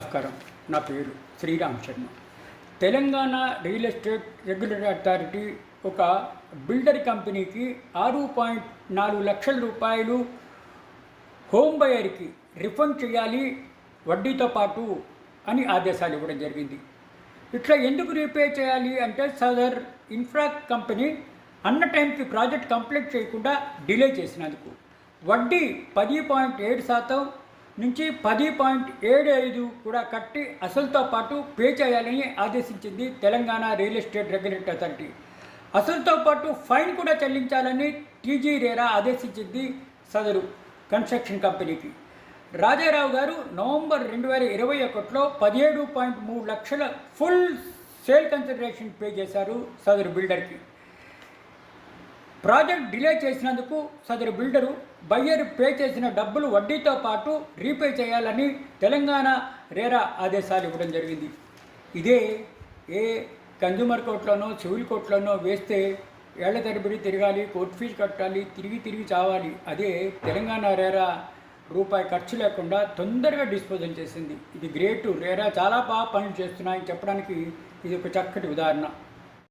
నమస్కారం. నా పేరు Sriram Sharma. Telangana real estate regulatory authority ఒక బిల్డర్ కంపెనీకి ఆరు పాయింట్ నాలుగు లక్షల రూపాయలు హోమ్ బయర్కి రిఫండ్ చేయాలి వడ్డీతో పాటు అని ఆదేశాలు ఇవ్వడం జరిగింది. ఇట్లా ఎందుకు రీపే చేయాలి అంటే సదర్ ఇన్ఫ్రా కంపెనీ అన్న టైంకి ప్రాజెక్ట్ కంప్లీట్ చేయకుండా డిలే చేసినందుకు. వడ్డీ పది పాయింట్ ఏడు శాతం నుంచి పది పాయింట్ ఏడు ఐదు కూడా కట్టి అసలుతో పాటు పే చేయాలని ఆదేశించింది Telangana real estate regulatory authority. అసలుతో పాటు ఫైన్ కూడా చెల్లించాలని టీజీ రేరా ఆదేశించింది సదరు కన్స్ట్రక్షన్ కంపెనీకి. రాజారావు గారు నవంబర్ రెండు వేల ఇరవై ఒకటిలో పదిహేడు పాయింట్ మూడు లక్షల ఫుల్ సేల్ కన్సిడరేషన్ పే చేశారు సదరు బిల్డర్కి. ప్రాజెక్ట్ డిలే చేసినందుకు సదరు బిల్డరు బయ్యర్ పే చేసిన డబ్బులు వడ్డీతో పాటు రీపే చేయాలని తెలంగాణ రేరా ఆదేశాలు ఇవ్వడం జరిగింది. ఇదే ఏ కన్జ్యూమర్ కోర్టులోనో సివిల్ కోర్టులోనో వేస్తే ఏళ్ళ తరబడి తిరగాలి కోర్టు ఫీజు కట్టాలి తిరిగి తిరిగి చావాలి. అదే తెలంగాణ రేరా రూపాయి ఖర్చు లేకుండా తొందరగా డిస్పోజల్ చేసింది. ఇది గ్రేట్ రేరా చాలా బాగా పనులు చేస్తున్నాయి చెప్పడానికి ఇది ఒక చక్కటి ఉదాహరణ.